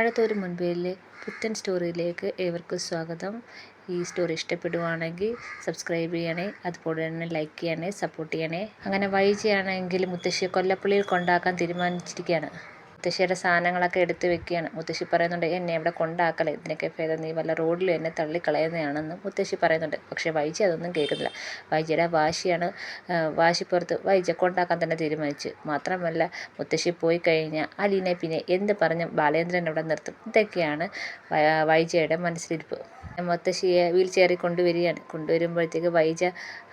അടുത്തൊരു മുൻപേലെ പുത്തൻ സ്റ്റോറിയിലേക്ക് ഏവർക്കും സ്വാഗതം. ഈ സ്റ്റോറി ഇഷ്ടപ്പെടുവാണെങ്കിൽ സബ്സ്ക്രൈബ് ചെയ്യണേ അതുപോലെ തന്നെ ലൈക്ക് ചെയ്യണേ സപ്പോർട്ട് ചെയ്യണേ. അങ്ങനെ വൈകിയാണെങ്കിൽ മുത്തശ്ശിയെ കൊല്ലപ്പള്ളിയിൽ കൊണ്ടാക്കാൻ തീരുമാനിച്ചിരിക്കുകയാണ്. മുത്തശ്ശിയുടെ സാധനങ്ങളൊക്കെ എടുത്ത് വെക്കുകയാണ്. മുത്തശ്ശി പറയുന്നുണ്ട് എന്നെ ഇവിടെ കൊണ്ടാക്കലേ ഇതിനൊക്കെ ഭേദം നീ വല്ല റോഡിലും എന്നെ തള്ളിക്കളയുന്നതാണെന്ന് മുത്തശ്ശി പറയുന്നുണ്ട്. പക്ഷേ വൈജി അതൊന്നും കേൾക്കുന്നില്ല. വൈജിയുടെ വാശിയാണ് വാശിപ്പുറത്ത് വൈജ കൊണ്ടാക്കാൻ തന്നെ തീരുമാനിച്ചു. മാത്രമല്ല മുത്തശ്ശി പോയി കഴിഞ്ഞാൽ അലീനെ പിന്നെ എന്ത് പറഞ്ഞും ബാലേന്ദ്രൻ ഇവിടെ നിർത്തും? ഇതൊക്കെയാണ് വൈജയുടെ മനസ്സിലിരിപ്പ്. മുത്തശ്ശിയെ വീൽ ചെയറിൽ കൊണ്ടുവരികയാണ് കൊണ്ടുവരുമ്പോഴത്തേക്ക് വൈജ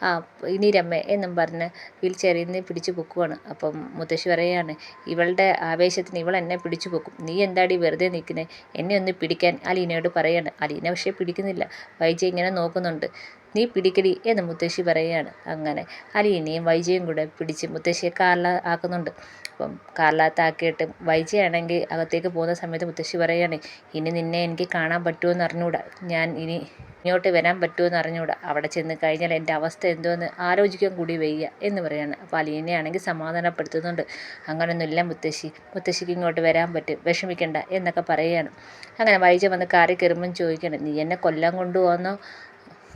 ആ ഇനിരമ്മേ എന്നും പറഞ്ഞ് വീൽ ചെയറിൽ നിന്ന് പിടിച്ചു പൊക്കുവാണ്. അപ്പം മുത്തശ്ശി പറയുകയാണ് ഇവളുടെ ആവേശത്തിന് ഇവൾ എന്നെ പിടിച്ചു പൊക്കും. നീ എന്താടി വെറുതെ നിൽക്കുന്നത് എന്നെ ഒന്ന് പിടിക്കാൻ അലീനയോട് പറയാണ്. അലീന പക്ഷേ പിടിക്കുന്നില്ല. വൈജ ഇങ്ങനെ നോക്കുന്നുണ്ട്. നീ പിടിക്കടി എന്ന് മുത്തശ്ശി പറയുകയാണ്. അങ്ങനെ അലീനയും വൈജയും കൂടെ പിടിച്ച് മുത്തശ്ശിയെ കാറില ആക്കുന്നുണ്ട്. അപ്പം കാറിലാത്താക്കിയിട്ട് വൈജയാണെങ്കിൽ അകത്തേക്ക് പോകുന്ന സമയത്ത് മുത്തശ്ശി പറയുകയാണ് ഇനി നിന്നെ എനിക്ക് കാണാൻ പറ്റുമോ അറിഞ്ഞുകൂടാ ഞാൻ ഇനി ഇങ്ങോട്ട് വരാൻ പറ്റുമോ എന്ന് അറിഞ്ഞുകൂടാ അവിടെ ചെന്ന് കഴിഞ്ഞാൽ എന്റെ അവസ്ഥ എന്തോന്ന് ആലോചിക്കാൻ കൂടി വയ്യ എന്ന് പറയാണ് അപ്പോൾ അലീനയാണെങ്കിൽ സമാധാനപ്പെടുത്തുന്നുണ്ട്. അങ്ങനെയൊന്നുമില്ല മുത്തശ്ശി. മുത്തശ്ശിക്ക് ഇങ്ങോട്ട് വരാൻ പറ്റും. വിഷമിക്കണ്ട എന്നൊക്കെ പറയുകയാണ്. അങ്ങനെ വൈജ വന്ന് കാറി കയറുമ്പം ചോദിക്കണം നീ എന്നെ കൊല്ലാൻ കൊണ്ടുപോകുന്നോ?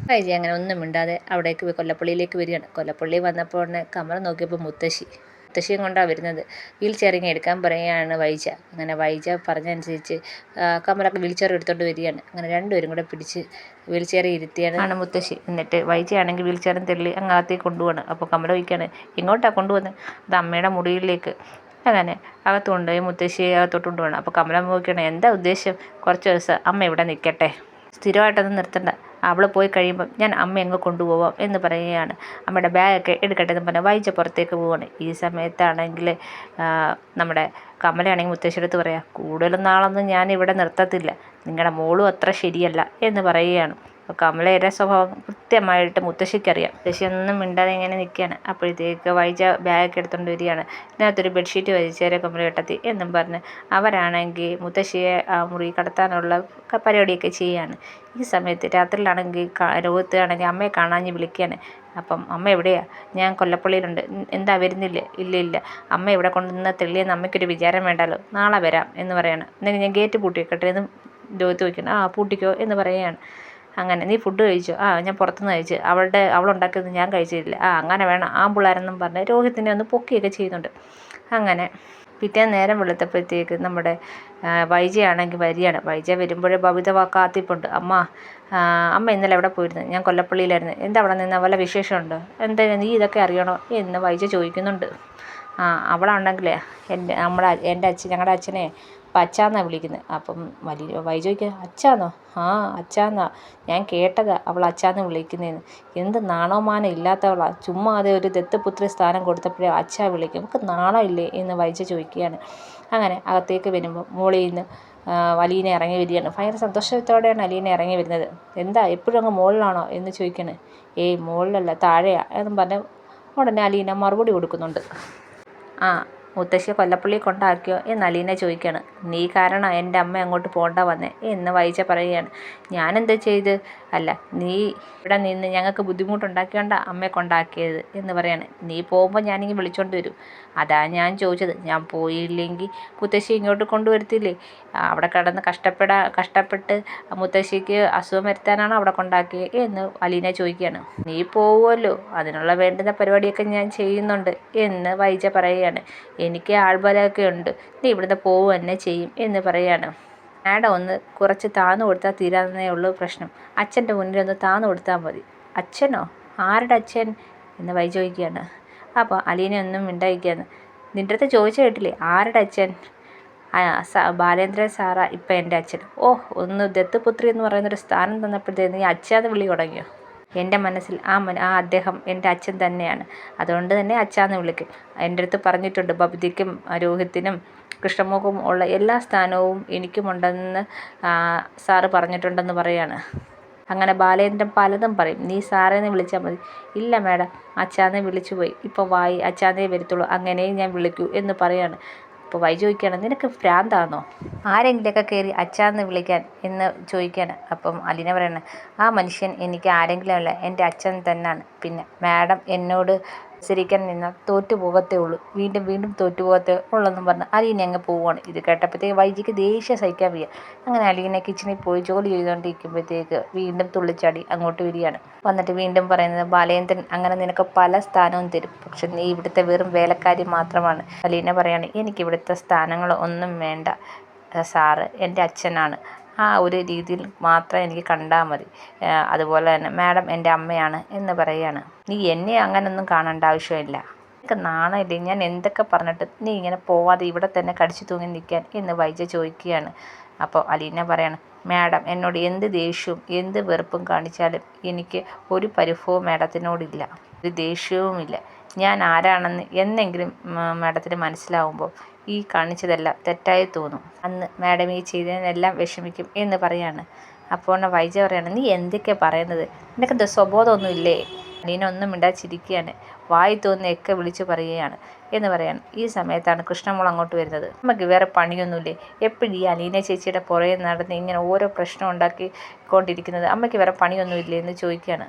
വൈജി അങ്ങനെ ഒന്നും മിണ്ടാതെ അവിടേക്ക് കൊല്ലപ്പള്ളിയിലേക്ക് വരികയാണ്. കൊല്ലപ്പള്ളി വന്നപ്പോൾ ഉടനെ കമറ നോക്കിയപ്പോൾ മുത്തശ്ശി. മുത്തശ്ശിയും കൊണ്ടാണ് വരുന്നത്. വീൽ ചെയറിങ് എടുക്കാൻ പറയുകയാണ് വൈജ. അങ്ങനെ വൈജ പറഞ്ഞനുസരിച്ച് കമലൊക്കെ വീൽ ചെയർ എടുത്തോണ്ട് വരികയാണ്. അങ്ങനെ രണ്ടുപേരും കൂടെ പിടിച്ച് വീൽ ചെയർ ഇരുത്തിയാണ്. ആണ് മുത്തശ്ശി. എന്നിട്ട് വൈജയാണെങ്കിൽ വീൽ ചെയറും തെള്ളി അങ്ങാത്തേക്ക് കൊണ്ടുപോകണം അപ്പോൾ കമല വയ്ക്കുകയാണ് എങ്ങോട്ടാണ് കൊണ്ടുപോകുന്നത് അത് അമ്മയുടെ മുറിയിലേക്ക്. അങ്ങനെ അകത്ത് കൊണ്ടുപോയി മുത്തശ്ശിയെ അകത്തോട്ട് കൊണ്ടുപോകണം അപ്പോൾ കമല നോക്കിയാണ് എന്താ ഉദ്ദേശം? കുറച്ച് ദിവസം അമ്മ ഇവിടെ നിൽക്കട്ടെ. സ്ഥിരമായിട്ടൊന്നും നിർത്തണ്ട. അവൾ പോയി കഴിയുമ്പം ഞാൻ അമ്മ അങ്ങ് കൊണ്ടുപോവാം എന്ന് പറയുകയാണ്. അമ്മയുടെ ബാഗൊക്കെ എടുക്കട്ടെ എന്ന് പറഞ്ഞാൽ വായിച്ച പുറത്തേക്ക് പോവാണ്. ഈ സമയത്താണെങ്കിൽ നമ്മുടെ കമലയാണെങ്കിൽ മുത്തശ്ശിയുടെ പറയാം കൂടുതൽ നാളൊന്നും ഞാൻ ഇവിടെ നിർത്തത്തില്ല. നിങ്ങളുടെ മോളും അത്ര ശരിയല്ല എന്ന് പറയുകയാണ്. കമലയുടെ സ്വഭാവം കൃത്യമായിട്ട് മുത്തശ്ശിക്കറിയാം. മുത്തശ്ശി ഒന്നും മിണ്ടാതെ ഇങ്ങനെ നിൽക്കുകയാണ് അപ്പോഴത്തേക്ക് വൈജ ബാഗൊക്കെ എടുത്തുകൊണ്ട് വരികയാണ്. ഇതിനകത്തൊരു ബെഡ്ഷീറ്റ് വലിച്ചേരെ കമല കെട്ടത്തി എന്നും പറഞ്ഞ് അവരാണെങ്കിൽ മുത്തശ്ശിയെ ആ മുറി കടത്താനുള്ള പരിപാടിയൊക്കെ ചെയ്യുകയാണ് ഈ സമയത്ത് രാത്രിയിലാണെങ്കിൽ രോഗത്ത് ആണെങ്കിൽ അമ്മയെ കാണാഞ്ഞ് വിളിക്കുകയാണ് അപ്പം അമ്മ എവിടെയാ? ഞാൻ കൊല്ലപ്പള്ളിയിലുണ്ട്. എന്താ വരുന്നില്ല? ഇല്ല ഇല്ല. അമ്മ ഇവിടെ കൊണ്ടുവന്ന തെളിയെന്ന് അമ്മയ്ക്കൊരു വിചാരം വേണ്ടല്ലോ. നാളെ വരാം എന്ന് പറയാണ്. എന്നെങ്കിൽ ഞാൻ ഗേറ്റ് പൂട്ടി വെക്കട്ടെ എന്ന് രോഗത്ത് വയ്ക്കണം ആ പൂട്ടിക്കോ എന്ന് പറയുകയാണ്. അങ്ങനെ നീ ഫുഡ് കഴിച്ചോ? ആ ഞാൻ പുറത്തുനിന്ന് കഴിച്ചു. അവളുടെ അവളുണ്ടാക്കിയത് ഞാൻ കഴിച്ചിട്ടില്ല. ആ അങ്ങനെ വേണം. ആ പിള്ളേരെന്നും പറഞ്ഞ് രോഹിത്തിനെ ഒന്ന് പൊക്കിയൊക്കെ ചെയ്യുന്നുണ്ട്. അങ്ങനെ പിറ്റേ നേരം വെളുത്തപ്പോഴത്തേക്ക് നമ്മുടെ വൈജയാണെങ്കിൽ വരികയാണ്. വൈജ വരുമ്പോഴേ ബബിത കാത്തിപ്പുണ്ട്. അമ്മ അമ്മ ഇന്നലെ എവിടെ പോയിരുന്നു? ഞാൻ കൊല്ലപ്പള്ളിയിലായിരുന്നു. എന്താ അവിടെ നിന്ന്? വല്ല വിശേഷമുണ്ടോ? എന്താ നീ ഇതൊക്കെ അറിയണോ? എന്ന് വൈജ ചോദിക്കുന്നുണ്ട്. ആ അവളാണെങ്കിലേ എന്റെ നമ്മുടെ എന്റെ അച്ഛൻ ഞങ്ങളുടെ അച്ഛനെ അപ്പം അച്ഛാന്നാണ് വിളിക്കുന്നത് അപ്പം വലിയ ചോദിക്കുക അച്ചാന്നോ ആ അച്ചാന്നാ ഞാൻ കേട്ടതാ അവൾ അച്ചാന്ന് വിളിക്കുന്നതെന്ന് എന്ത് നാണോമാനം ഇല്ലാത്തവളാ. ചുമ്മാ അതേ ഒരു ദത്തപുത്രി സ്ഥാനം കൊടുത്തപ്പോഴേ അച്ഛാ വിളിക്കും. നമുക്ക് നാണമില്ലേ? എന്ന് വൈജ ചോദിക്കുകയാണ്. അങ്ങനെ അകത്തേക്ക് വരുമ്പോൾ മോളിൽ നിന്ന് അലീന ഇറങ്ങി വരികയാണ്. ഭയങ്കര സന്തോഷത്തോടെയാണ് അലീനെ ഇറങ്ങി വരുന്നത്. എന്താ എപ്പോഴും അങ്ങ് മുകളിലാണോ എന്ന് ചോദിക്കണേ ഏയ് മുകളിലല്ല താഴെയാ. എന്നും പറഞ്ഞ് ഉടനെ അലീന മറുപടി കൊടുക്കുന്നുണ്ട്. ആ മുത്തശ്ശിയെ കൊല്ലപ്പള്ളി കൊണ്ടാക്കിയോ എന്ന് അലീന ചോദിക്കുകയാണ്. നീ കാരണം എന്റെ അമ്മ അങ്ങോട്ട് പോകേണ്ട വന്നേ എന്ന് വായിച്ച പറയുകയാണ്. ഞാനെന്താ ചെയ്ത്? അല്ല നീ ഇവിടെ നിന്ന് ഞങ്ങൾക്ക് ബുദ്ധിമുട്ടുണ്ടാക്കിയോണ്ട അമ്മയെ കൊണ്ടാക്കിയത് എന്ന് പറയാണ്. നീ പോകുമ്പോൾ ഞാനിങ്ങനെ വിളിച്ചോണ്ട് വരും. അതാ ഞാൻ ചോദിച്ചത്. ഞാൻ പോയില്ലെങ്കിൽ മുത്തശ്ശി ഇങ്ങോട്ട് കൊണ്ടുവരത്തില്ലേ? അവിടെ കിടന്ന് കഷ്ടപ്പെടാ കഷ്ടപ്പെട്ട് മുത്തശ്ശിക്ക് അസുഖം വരുത്താനാണ് അവിടെ കൊണ്ടാക്കിയത് എന്ന് അലീന ചോദിക്കുകയാണ്. നീ പോവുമല്ലോ. അതിനുള്ള വേണ്ടുന്ന പരിപാടിയൊക്കെ ഞാൻ ചെയ്യുന്നുണ്ട് എന്ന് വൈജ പറയുകയാണ്. എനിക്ക് ആൾബലമൊക്കെ ഉണ്ട്. നീ ഇവിടുന്ന് പോവുക തന്നെ ചെയ്യും എന്ന് പറയുകയാണ് മാഡം ഒന്ന് കുറച്ച് താന്നു കൊടുത്താൽ തീരാവുന്നേ ഉള്ളൂ പ്രശ്നം. അച്ഛന്റെ മുന്നിൽ ഒന്ന് താന്നു കൊടുത്താൽ മതി. അച്ഛനോ? ആരുടെ അച്ഛൻ? എന്ന് വൈ ചോദിക്കുകയാണ് അപ്പോൾ അലീനെ ഒന്നും മിണ്ടായിരിക്കുകയാണ്. നിന്റെ അടുത്ത് ചോദിച്ചു കേട്ടില്ലേ? ആരുടെ അച്ഛൻ? ബാലേന്ദ്രൻ സാറാ ഇപ്പം എന്റെ അച്ഛൻ. ഓ ഒന്ന് ദത്തുപുത്രി എന്ന് പറയുന്നൊരു സ്ഥാനം തന്നപ്പോഴത്തേക്ക് നീ അച്ഛാന്ന് വിളി തുടങ്ങിയോ? എന്റെ മനസ്സിൽ ആ ആ അദ്ദേഹം എന്റെ അച്ഛൻ തന്നെയാണ്. അതുകൊണ്ട് തന്നെ അച്ഛാന്ന് വിളിക്കും. എന്റെ അടുത്ത് പറഞ്ഞിട്ടുണ്ട് ബബ്ദിക്കും രോഹിത്തിനും കൃഷ്ണമോഹവും ഉള്ള എല്ലാ സ്ഥാനവും എനിക്കുമുണ്ടെന്ന് സാറ് പറഞ്ഞിട്ടുണ്ടെന്ന് പറയാണ്. അങ്ങനെ ബാലേന്ദ്രൻ പലതും പറയും. നീ സാറേന്ന് വിളിച്ചാൽ മതി. ഇല്ല മാഡം അച്ഛാന്നെ വിളിച്ചു പോയി ഇപ്പോൾ വായി അച്ഛാന്നേ വരത്തുള്ളൂ. അങ്ങനെയും ഞാൻ വിളിക്കൂ എന്ന് പറയാണ്. അപ്പോൾ വൈ ചോദിക്കുകയാണ് നിനക്ക് ഭ്രാന്താണോ ആരെങ്കിലുമൊക്കെ കയറി അച്ഛാന്ന് വിളിക്കാൻ എന്ന് ചോദിക്കുകയാണ്. അപ്പം അലീന പറയണേ ആ മനുഷ്യൻ എനിക്ക് ആരെങ്കിലും അല്ല എന്റെ അച്ഛൻ തന്നെയാണ് പിന്നെ മാഡം എന്നോട് മത്സരിക്കാൻ നിന്നാൽ തോറ്റു പോകത്തേ ഉള്ളൂ. വീണ്ടും വീണ്ടും തോറ്റു പോകത്തേ ഉള്ളെന്നും പറഞ്ഞ് അലീന അങ്ങ് പോവുകയാണ് ഇത് കേട്ടപ്പോഴത്തേക്ക് വൈജിക്ക് ദേഷ്യം സഹിക്കാൻ വയ്യ. അങ്ങനെ അലീന കിച്ചണിൽ പോയി ജോലി ചെയ്തുകൊണ്ടിരിക്കുമ്പോഴത്തേക്ക് വീണ്ടും തുള്ളിച്ചാടി അങ്ങോട്ട് വരികയാണ്. വന്നിട്ട് വീണ്ടും പറയുന്നത് ബാലേന്ദ്രൻ അങ്ങനെ നിനക്ക് പല സ്ഥാനവും തരും. പക്ഷെ നീ ഇവിടുത്തെ വെറും വേലക്കാരി മാത്രമാണ്. അലീന പറയാണ് എനിക്ക് ഇവിടുത്തെ സ്ഥാനങ്ങൾ ഒന്നും വേണ്ട സാറ്. എന്റെ അച്ഛനാണ്. ആ ഒരു രീതിയിൽ മാത്രം എനിക്ക് കണ്ടാൽ മതി. അതുപോലെ തന്നെ മാഡം എന്റെ അമ്മയാണ് എന്ന് പറയുകയാണ്. നീ എന്നെ അങ്ങനൊന്നും കാണേണ്ട ആവശ്യമില്ല. നിനക്ക് നാണമില്ലേ? ഞാൻ എന്തൊക്കെ പറഞ്ഞിട്ട് നീ ഇങ്ങനെ പോവാതെ ഇവിടെ തന്നെ കടിച്ചു തൂങ്ങി നിൽക്കാൻ? എന്ന് വൈജ ചോദിക്കുകയാണ്. അപ്പോൾ അലീന പറയാണ് മാഡം എന്നോട് എന്ത് ദേഷ്യവും എന്ത് വെറുപ്പും കാണിച്ചാലും എനിക്ക് ഒരു പരിഭവവും മാഡത്തിനോടില്ല. ഒരു ദേഷ്യവുമില്ല. ഞാൻ ആരാണെന്ന് എന്നെങ്കിലും മാഡത്തിന് മനസ്സിലാവുമ്പോൾ ഈ കാണിച്ചതെല്ലാം തെറ്റായി തോന്നും. അന്ന് മാഡം ഈ ചെയ്തതിനെല്ലാം വിഷമിക്കും എന്ന് പറയാണ്. അപ്പോൾ വൈജ പറയാണ് നീ എന്തൊക്കെയാണ് പറയുന്നത്? നിനക്ക് സ്വബോധമൊന്നുമില്ലേ? അലീന ഒന്നും മിണ്ടാ ചിരിക്കുകയാണ് വായി തോന്നിയൊക്കെ വിളിച്ചു പറയുകയാണ് എന്ന് പറയാണ്. ഈ സമയത്താണ് കൃഷ്ണമോൾ അങ്ങോട്ട് വരുന്നത്. നമുക്ക് വേറെ പണിയൊന്നുമില്ലേ? എപ്പോഴും ഈ അലീന ചേച്ചിയുടെ പുറകെ നടന്ന് ഇങ്ങനെ ഓരോ പ്രശ്നം ഉണ്ടാക്കി കൊണ്ടിരിക്കുന്നത് അമ്മയ്ക്ക് വേറെ പണിയൊന്നുമില്ലേ? എന്ന് ചോദിക്കുകയാണ്.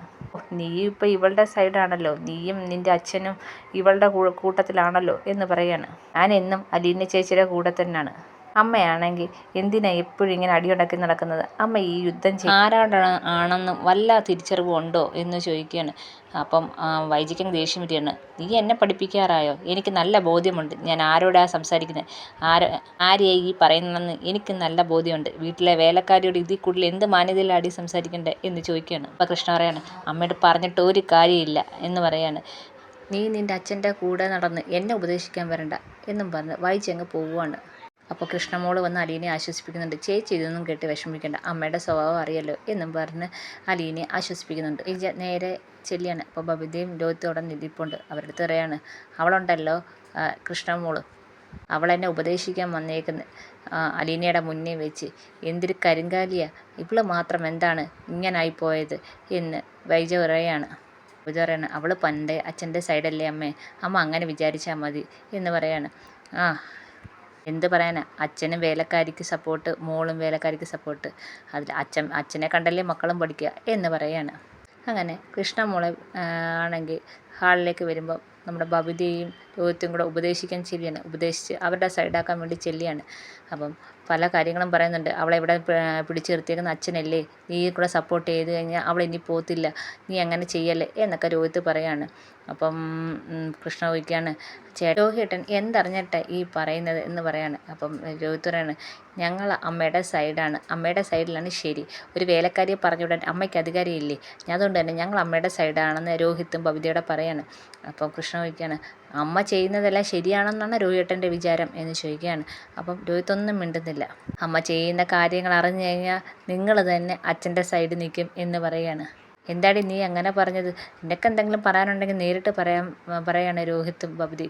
നീ ഇപ്പോൾ ഇവളുടെ സൈഡാണല്ലോ നീയും നിന്റെ അച്ഛനും ഇവളുടെ കൂട്ടത്തിലാണല്ലോ എന്ന് പറയാണ്. ഞാൻ എന്നും അലീന ചേച്ചിയുടെ കൂടെ തന്നെയാണ്. അമ്മയാണെങ്കിൽ എന്തിനാ എപ്പോഴും ഇങ്ങനെ അടിയുണ്ടാക്കി നടക്കുന്നത്? അമ്മ ഈ യുദ്ധം ചെയ്യും ആരോടാണ് ആണെന്നും വല്ല തിരിച്ചറിവും ഉണ്ടോ എന്ന് ചോദിക്കുകയാണ്. അപ്പം വൈജിക്കങ്ങ് ദേഷ്യം വരികയാണ്. നീ എന്നെ പഠിപ്പിക്കാറായോ? എനിക്ക് നല്ല ബോധ്യമുണ്ട്. ഞാൻ ആരോടാ സംസാരിക്കുന്നത്? ആര് ആരെയായി ഈ പറയുന്നതെന്ന് എനിക്ക് നല്ല ബോധ്യമുണ്ട്. വീട്ടിലെ വേലക്കാരിയോട് ഇതിൽ കൂടുതൽ എന്ത് മാന്യതയിലാടി സംസാരിക്കണ്ടേ? എന്ന് ചോദിക്കുകയാണ്. അപ്പം കൃഷ്ണ പറയാണ് അമ്മയോട് പറഞ്ഞിട്ട് ഒരു കാര്യമില്ല എന്ന് പറയാണ്. നീ നിന്റെ അച്ഛന്റെ കൂടെ നടന്ന് എന്നെ ഉപദേശിക്കാൻ വരണ്ട എന്നും പറഞ്ഞ് വൈജി പോവുകയാണ്. അപ്പോൾ കൃഷ്ണമോൾ വന്ന് അലീനെ ആശ്വസിപ്പിക്കുന്നുണ്ട്. ചേച്ചി ഇതൊന്നും കേട്ട് വിഷമിക്കേണ്ട. അമ്മയുടെ സ്വഭാവം അറിയല്ലോ എന്നും പറഞ്ഞ് അലീനെ ആശ്വസിപ്പിക്കുന്നുണ്ട്. ഇജ നേരെ ചെല്ലിയാണ്. അപ്പോൾ ബബിതയും ലോകത്തോടെ നിധിപ്പുണ്ട്. അവരുടെ അടുത്ത് പറയാണ് അവളുണ്ടല്ലോ കൃഷ്ണമോൾ. അവളെന്നെ ഉപദേശിക്കാൻ വന്നേക്കുന്ന. അലീനയുടെ മുന്നേ വെച്ച്. എന്തൊരു കരിങ്കാലിയ. ഇവൾ മാത്രം എന്താണ് ഇങ്ങനായിപ്പോയത് എന്ന് വൈജ പറയാണ്. വൈജ പറയാണ് അവൾ പണ്ട് അച്ഛന്റെ സൈഡല്ലേ അമ്മേ. അമ്മ അങ്ങനെ വിചാരിച്ചാൽ മതി എന്ന് പറയാണ്. ആ എന്ത് പറയാനാ? അച്ഛനും വേലക്കാരിക്ക് സപ്പോർട്ട് മോളും വേലക്കാരിക്ക് സപ്പോർട്ട് അതിൽ അച്ഛൻ അച്ഛനെ കണ്ടല്ലേ മക്കളും പഠിക്കുക എന്ന് പറയാണ്. അങ്ങനെ കൃഷ്ണ കൃഷ്ണമോളെ ആണെങ്കിൽ ഹാളിലേക്ക് വരുമ്പോൾ നമ്മുടെ ബബിതയും രോഹിത്തും കൂടെ ഉപദേശിക്കാൻ ചെല്ലിയാണ്. ഉപദേശിച്ച് അവരുടെ സൈഡാക്കാൻ വേണ്ടി ചെല്ലിയാണ്. അപ്പം പല കാര്യങ്ങളും പറയുന്നുണ്ട്. അവളെ ഇവിടെ പിടിച്ചു നിർത്തിയേക്കുന്ന അച്ഛനല്ലേ? നീ കൂടെ സപ്പോർട്ട് ചെയ്ത് കഴിഞ്ഞാൽ അവൾ ഇനി പോകത്തില്ല നീ അങ്ങനെ ചെയ്യല്ലേ? എന്നൊക്കെ രോഹിത്ത് പറയാണ്. അപ്പം കൃഷ്ണ ചോദിക്കുകയാണ് രോഹിട്ടൻ എന്തറിഞ്ഞിട്ടാണ് ഈ പറയുന്നത്? എന്ന് പറയാണ്. അപ്പം രോഹിത് പറയാണ് ഞങ്ങൾ അമ്മയുടെ സൈഡാണ്. അമ്മയുടെ സൈഡിലാണ് ശരി. ഒരു വേലക്കാരിയെ പറഞ്ഞുവിടാൻ അമ്മയ്ക്ക് അധികാരമില്ലേ അതുകൊണ്ട് തന്നെ ഞങ്ങൾ അമ്മയുടെ സൈഡാണെന്ന് രോഹിത്തും ഭവിതയോടെ പറയാണ്. അപ്പം കൃഷ്ണ ചോദിക്കുകയാണ് അമ്മ ചെയ്യുന്നതെല്ലാം ശരിയാണെന്നാണ് രോഹിട്ടന്റെ വിചാരം എന്ന് ചോദിക്കുകയാണ്. അപ്പം രോഹിത്തൊന്നും മിണ്ടുന്നില്ല. അമ്മ ചെയ്യുന്ന കാര്യങ്ങൾ അറിഞ്ഞു കഴിഞ്ഞാൽ നിങ്ങൾ തന്നെ അച്ഛന്റെ സൈഡ് നിൽക്കും എന്ന് പറയുകയാണ്. എന്താടി നീ അങ്ങനെ പറഞ്ഞത്? നിനക്ക് എന്തെങ്കിലും പറയാനുണ്ടെങ്കിൽ നേരിട്ട് പറയാൻ പറയാണ് രോഹിത് ബബുദി.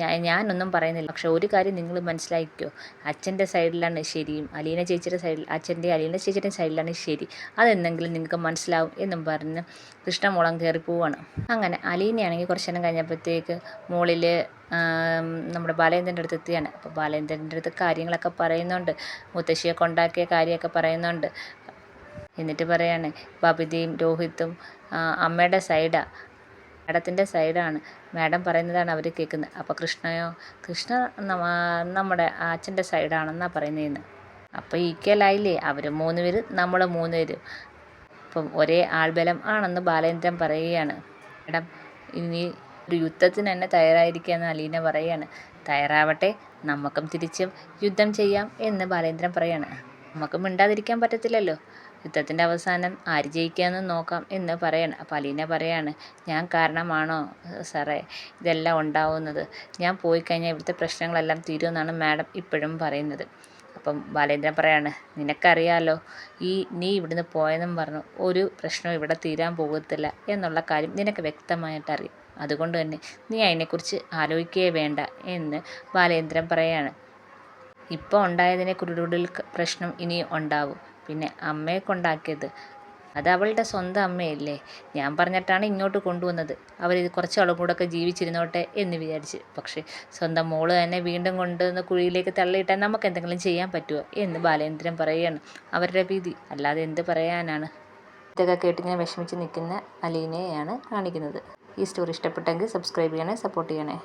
ഞാൻ ഞാനൊന്നും പറയുന്നില്ല. പക്ഷെ ഒരു കാര്യം നിങ്ങൾ മനസ്സിലാക്കിക്കോ. അച്ഛന്റെ സൈഡിലാണ് ശരിയും അലീന ചേച്ചിയുടെ സൈഡിൽ അച്ഛന്റെ അലീന ചേച്ചിയുടെ സൈഡിലാണ് ശരി. അതെന്തെങ്കിലും നിങ്ങൾക്ക് മനസ്സിലാവും എന്നും പറഞ്ഞ് കൃഷ്ണമോളം കയറി പോവാണ്. അങ്ങനെ അലീനയാണെങ്കിൽ കുറച്ച് നേരം കഴിഞ്ഞപ്പോഴത്തേക്ക് മുകളിൽ നമ്മുടെ ബാലേന്ദ്രന്റെ അടുത്ത് എത്തിയാണ്. അപ്പോൾ ബാലേന്ദ്രന്റെ അടുത്ത് കാര്യങ്ങളൊക്കെ പറയുന്നുണ്ട്. മുത്തശ്ശിയെ കൊണ്ടാക്കിയ കാര്യമൊക്കെ പറയുന്നുണ്ട്. എന്നിട്ട് പറയാണ് ബബിതയും രോഹിത്തും അമ്മയുടെ സൈഡാ മാഡത്തിന്റെ സൈഡാണ്. മാഡം പറയുന്നതാണ് അവർ കേൾക്കുന്നത്. അപ്പോൾ കൃഷ്ണയോ കൃഷ്ണ നമ്മുടെ അച്ഛന്റെ സൈഡാണെന്നാണ് പറയുന്നതെന്ന് അപ്പോൾ ഈക്വലായില്ലേ? അവർ മൂന്ന് പേര് നമ്മൾ മൂന്ന് പേര് അപ്പം ഒരേ ആൾബലം ആണെന്ന് ബാലേന്ദ്രൻ പറയുകയാണ്. മാഡം ഇനി ഒരു യുദ്ധത്തിന് തന്നെ തയ്യാറായിരിക്കുക എന്ന് അലീന പറയുകയാണ്. തയ്യാറാവട്ടെ നമുക്കും തിരിച്ചും യുദ്ധം ചെയ്യാം എന്ന് ബാലേന്ദ്രൻ പറയാണ് നമുക്കും മിണ്ടാതിരിക്കാൻ പറ്റത്തില്ലല്ലോ. യുദ്ധത്തിന്റെ അവസാനം ആര് ജയിക്കാമെന്ന് നോക്കാം എന്ന് പറയാണ്. അപ്പോൾ അലീന പറയാണ് ഞാൻ കാരണമാണോ സാറേ ഇതെല്ലാം ഉണ്ടാവുന്നത്? ഞാൻ പോയി കഴിഞ്ഞാൽ ഇവിടുത്തെ പ്രശ്നങ്ങളെല്ലാം തീരുമെന്നാണ് മാഡം ഇപ്പോഴും പറയുന്നത്. അപ്പം ബാലേന്ദ്രൻ പറയാണ് നിനക്കറിയാലോ ഈ നീ ഇവിടുന്ന് പോയെന്നും പറഞ്ഞു ഒരു പ്രശ്നവും ഇവിടെ തീരാൻ പോകത്തില്ല എന്നുള്ള കാര്യം നിനക്ക് വ്യക്തമായിട്ട് അറിയാം. അതുകൊണ്ട് തന്നെ നീ അതിനെക്കുറിച്ച് ആലോചിക്കുകയേ വേണ്ട എന്ന് ബാലേന്ദ്രൻ പറയാണ്. ഇപ്പോൾ ഉണ്ടായതിനെ കൂടുതൽ പ്രശ്നം ഇനി ഉണ്ടാവും. പിന്നെ അമ്മയെ കൊണ്ടാക്കിയത്. അത് അവളുടെ സ്വന്തം അമ്മയല്ലേ? ഞാൻ പറഞ്ഞിട്ടാണ് ഇങ്ങോട്ട് കൊണ്ടുവന്നത്. കുറച്ച് കുറച്ചാളും കൂടെയൊക്കെ ജീവിച്ചിരുന്നോട്ടെ എന്ന് വിചാരിച്ച്. പക്ഷേ സ്വന്തം മോൾ തന്നെ വീണ്ടും കൊണ്ടുവന്ന് കുഴിയിലേക്ക് തള്ളിയിട്ടാൽ നമുക്ക് എന്തെങ്കിലും ചെയ്യാൻ പറ്റുമോ എന്ന് ബാലേന്ദ്രൻ പറയുകയാണ് അവരുടെ വിധി. അല്ലാതെ എന്ത് പറയാനാണ്? ഇതൊക്കെ കേട്ട് ഞാൻ വിഷമിച്ച് നിൽക്കുന്ന അലീനയെയാണ് കാണിക്കുന്നത്. ഈ സ്റ്റോറി ഇഷ്ടപ്പെട്ടെങ്കിൽ സബ്സ്ക്രൈബ് ചെയ്യണേ സപ്പോർട്ട് ചെയ്യണേ.